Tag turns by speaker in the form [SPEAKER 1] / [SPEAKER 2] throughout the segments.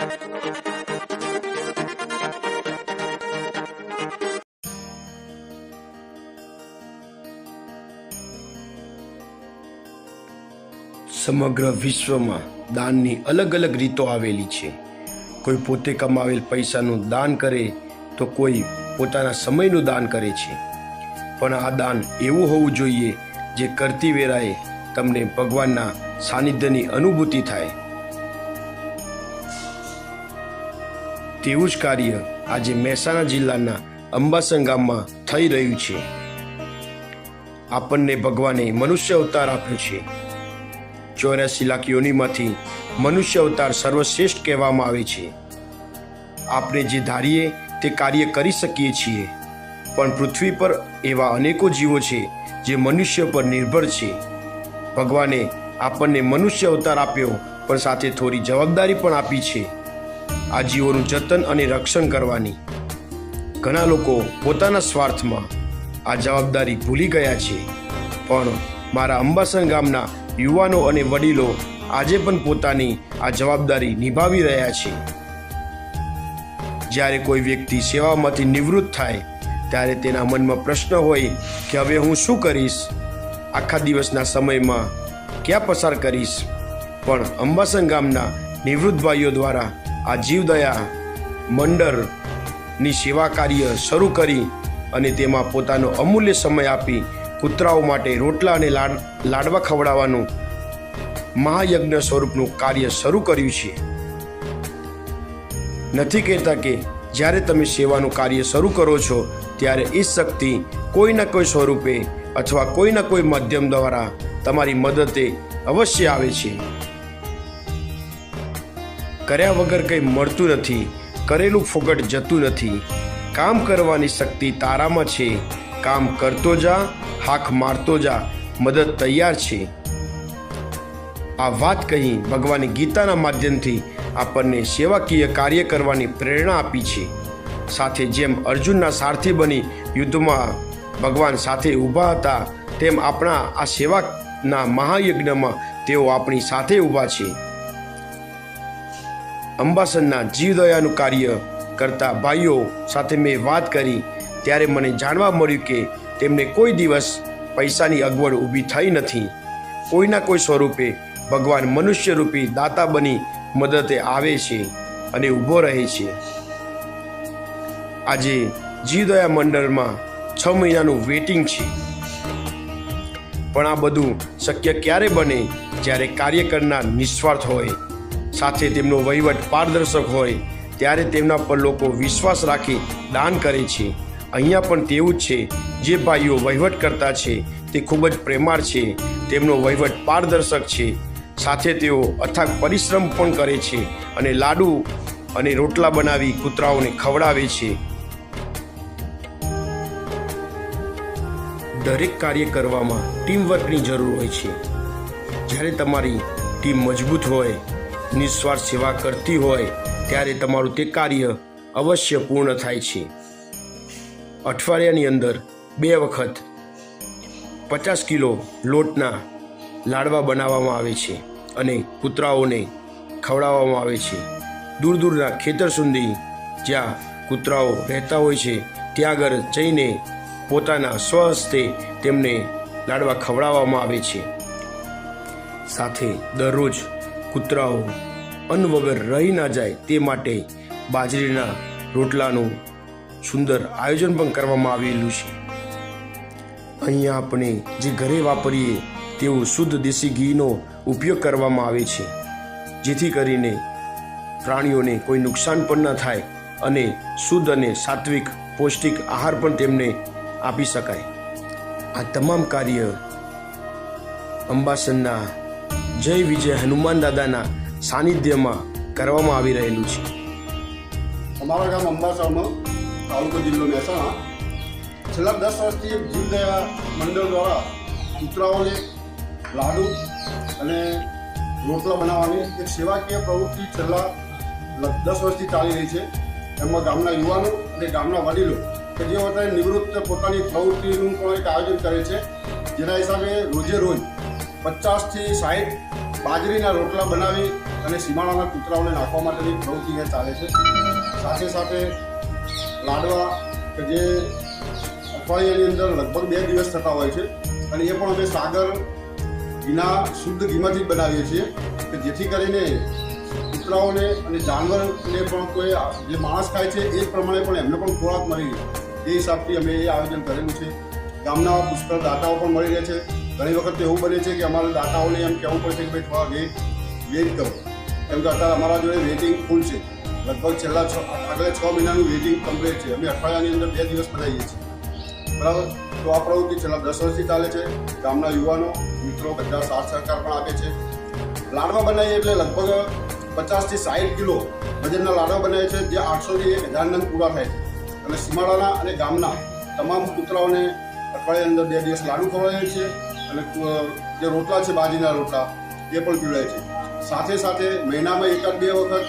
[SPEAKER 1] સમગ્ર વિશ્વમાં દાનની અલગ અલગ રીતો આવેલી છે. કોઈ પોતે કમાવેલ પૈસાનું દાન કરે તો કોઈ પોતાના સમયનું દાન કરે છે. પણ આ દાન એવું હોવું જોઈએ જે કરતી વેળાએ તમને ભગવાનના સાનિધ્યની અનુભૂતિ થાય. તેવું જ કાર્ય આજે મહેસાણા જિલ્લાના અંબાસન ગામમાં થઈ રહ્યું છે. આપણને ભગવાને મનુષ્ય અવતાર આપ્યો છે. ચોર્યાસી લાખ યોનિમાંથી મનુષ્ય અવતાર સર્વશ્રેષ્ઠ કહેવામાં આવે છે. આપણે જે ધારીએ તે કાર્ય કરી શકીએ છીએ. પણ પૃથ્વી પર એવા અનેકો જીવો છે જે મનુષ્ય પર નિર્ભર છે. ભગવાને આપણને મનુષ્ય અવતાર આપ્યો પણ સાથે થોડી જવાબદારી પણ આપી છે. આ જીવોનું જતન અને રક્ષણ કરવાની. ઘણા લોકો પોતાના સ્વાર્થમાં આ જવાબદારી ભૂલી ગયા છે. પણ મારા અંબાસન ગામના યુવાનો અને વડીલો આજે પણ પોતાની આ જવાબદારી નિભાવી રહ્યા છે. જ્યારે કોઈ વ્યક્તિ સેવામાંથી નિવૃત્ત થાય, ત્યારે તેના મનમાં પ્રશ્ન હોય કે હવે હું શું કરીશ? આખા દિવસના સમયમાં ક્યાં પસાર કરીશ? પણ અંબાસન ગામના નિવૃત્ત ભાઈઓ દ્વારા આ જીવદયા મંડળની સેવા કાર્ય શરૂ કરી અને તેમાં પોતાનો અમૂલ્ય સમય આપી કૂતરાઓ માટે રોટલા અને લાડ, લાડવા ખવડાવવાનું મહાયજ્ઞ સ્વરૂપનું કાર્ય શરૂ કર્યું છે. નથી કહેતા કે જ્યારે તમે સેવાનું કાર્ય શરૂ કરો છો, ત્યારે એ શક્તિ કોઈના કોઈ સ્વરૂપે અથવા કોઈના કોઈ માધ્યમ દ્વારા તમારી મદદે અવશ્ય આવે છે. કર્યા વગર કંઈ મળતું નથી, કરેલું ફોગટ જતું નથી. કામ કરવાની શક્તિ તારામાં છે, કામ કરતો જા, હાક મારતો જા, મદદ તૈયાર છે. આ વાત કહી ભગવાને ગીતાના માધ્યમથી આપણને સેવાકીય કાર્ય કરવાની પ્રેરણા આપી છે. સાથે જેમ અર્જુનના સારથી બની યુદ્ધમાં ભગવાન સાથે ઊભા હતા, તેમ આપણા આ સેવાના મહાયજ્ઞમાં તેઓ આપણી સાથે ઊભા છે. અંબાસનના જીવદયાનું કાર્ય કરતા ભાઈઓ સાથે મેં વાત કરી, ત્યારે મને જાણવા મળ્યું કે તેમને કોઈ દિવસ પૈસાની અગવડ ઊભી થઈ નથી. કોઈના કોઈ સ્વરૂપે ભગવાન મનુષ્યરૂપી દાતા બની મદદે આવે છે અને ઊભો રહે છે. આજે જીવદયા મંડળમાં છ મહિનાનું વેટિંગ છે. પણ આ બધું શક્ય ક્યારે બને? જ્યારે કાર્ય કરનાર નિસ્વાર્થ હોય. સાથે તેમનો વહીવટ પારદર્શક હોય, ત્યારે તેમના પર લોકો વિશ્વાસ રાખી દાન કરે છે. અહીંયા પણ તેવું જ છે. જે ભાઈઓ વહીવટ કરતા છે, તે ખૂબ જ પ્રેમાળ છે. તેમનો વહીવટ પારદર્શક છે. સાથે તેઓ અથાગ પરિશ્રમ પણ કરે છે અને લાડુ અને રોટલા બનાવી કૂતરાઓને ખવડાવે છે. દરેક કાર્ય કરવામાં ટીમવર્કની જરૂર હોય છે. જ્યારે તમારી ટીમ મજબૂત હોય નિસ્વાર્થ સેવા કરતી હોય ત્યારે તમારું તે કાર્ય અવશ્ય પૂર્ણ થાય છે. અઠવાડિયાની અંદર બે વખત પચાસ કિલો લોટના લાડવા બનાવવામાં આવે છે અને કૂતરાઓને ખવડાવવામાં આવે છે. દૂર દૂરના ખેતર સુધી જ્યાં કૂતરાઓ રહેતા હોય છે, ત્યાં આગળ જઈને પોતાના સ્વહસ્તે તેમને લાડવા ખવડાવવામાં આવે છે. સાથે દરરોજ કૂતરાઓ અન્ન વગર રહી ના જાય તે માટે બાજરીના રોટલાનું સુંદર આયોજન પણ કરવામાં આવેલું છે. અહીંયા આપણે જે ઘરે વાપરીએ તેવું શુદ્ધ દેશી ઘીનો ઉપયોગ કરવામાં આવે છે, જેથી કરીને પ્રાણીઓને કોઈ નુકસાન પણ ન થાય અને શુદ્ધ અને સાત્વિક પૌષ્ટિક આહાર પણ તેમને આપી શકાય. આ તમામ કાર્ય અંબાસનના જય વિજય હનુમાન દાદાના સાનિધ્યમાં કરવામાં આવી રહેલું છે.
[SPEAKER 2] અમારા ગામ અંબાસામાં તાલુકો જિલ્લો મહેસાણા. છેલ્લા દસ વર્ષથી એક જીવદયા મંડળ દ્વારા કૂતરાઓને લાડુ અને રોટલા બનાવવાની એક સેવાકીય પ્રવૃત્તિ છેલ્લા દસ વર્ષથી ચાલી રહી છે. એમાં ગામના યુવાનો અને ગામના વડીલો કે જે વખતે નિવૃત્ત પોતાની પ્રવૃત્તિનું પણ એક આયોજન કરે છે. જેના હિસાબે રોજે રોજ પચાસથી સાહીઠ બાજરીના રોટલા બનાવી અને સીમાડાના કૂતરાઓને નાખવા માટેની પ્રવૃત્તિ અહીંયા ચાલે છે. સાથે સાથે લાડવા કે જે અઠવાડિયાની અંદર લગભગ બે દિવસ થતા હોય છે અને એ પણ અમે સાગર ઘીના શુદ્ધ ઘીમાંથી જ બનાવીએ છીએ કે જેથી કરીને કૂતરાઓને અને જાનવરને પણ કોઈ જે માણસ ખાય છે એ પ્રમાણે પણ એમને પણ ખોરાક મળી રહે. એ હિસાબથી અમે એ આયોજન કરેલું છે. ગામના પુષ્કળ દાતાઓ પણ મળી રહે છે. ઘણી વખત એવું બને છે કે અમારા દાતાઓને એમ કહેવું પડે છે કે ભાઈ, થોડા વેઇટ વેઇટ કરો. કેમ કે અત્યારે અમારા જોડે વેઇટિંગ ફૂલ છે. લગભગ છેલ્લા છ આગળ છ મહિનાનું વેઇટિંગ કમ્પ્લીટ છે. અમે અઠવાડિયાની અંદર બે દિવસ બનાવીએ છીએ. બરાબર? તો આ પ્રવૃત્તિ છેલ્લા દસ વર્ષથી ચાલે છે. ગામના યુવાનો, મિત્રો બધા સાથ સહકાર પણ આપે છે. લાડવા બનાવીએ એટલે લગભગ પચાસથી સાઠ કિલો વજનના લાડવા બનાવે છે જે આઠસોથી એક હજાર નંગ પૂરા થાય છે. અને સીમાડાના અને ગામના તમામ કૂતરાઓને અઠવાડિયાની અંદર બે દિવસ લાડુ ખવડાવીએ છીએ. અને જે રોટલા છે બાજીના રોટલા, એ પણ પીવડાય છે. સાથે સાથે મહિનામાં એકાદ બે વખત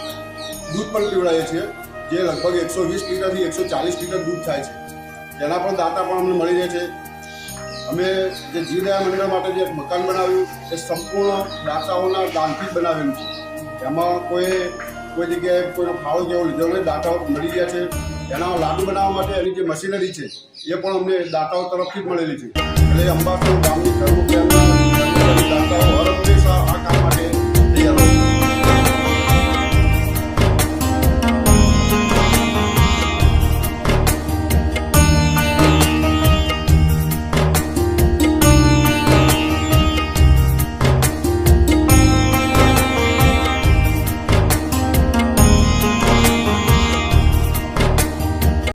[SPEAKER 2] દૂધ પણ પીવડાવીએ છીએ, જે લગભગ એકસો વીસ લીટરથી એકસો ચાલીસ લીટર દૂધ થાય છે. તેના પણ દાતા પણ અમને મળી રહે છે. અમે જે જીવદયા મંડળ માટે જે મકાન બનાવ્યું, એ સંપૂર્ણ દાતાઓના દાનથી જ બનાવેલું છે. એમાં કોઈ કોઈ જગ્યાએ કોઈનો ફાળો જેવો લીધો નહીં દાતાઓ મળી ગયા છે. એના લાડુ બનાવવા માટે એની જે મશીનરી છે, એ પણ અમને દાતાઓ તરફથી જ મળેલી છે. એટલે અંબાસર ગામની પ્રમુખ દાતાઓ હર હંમેશા આ કામ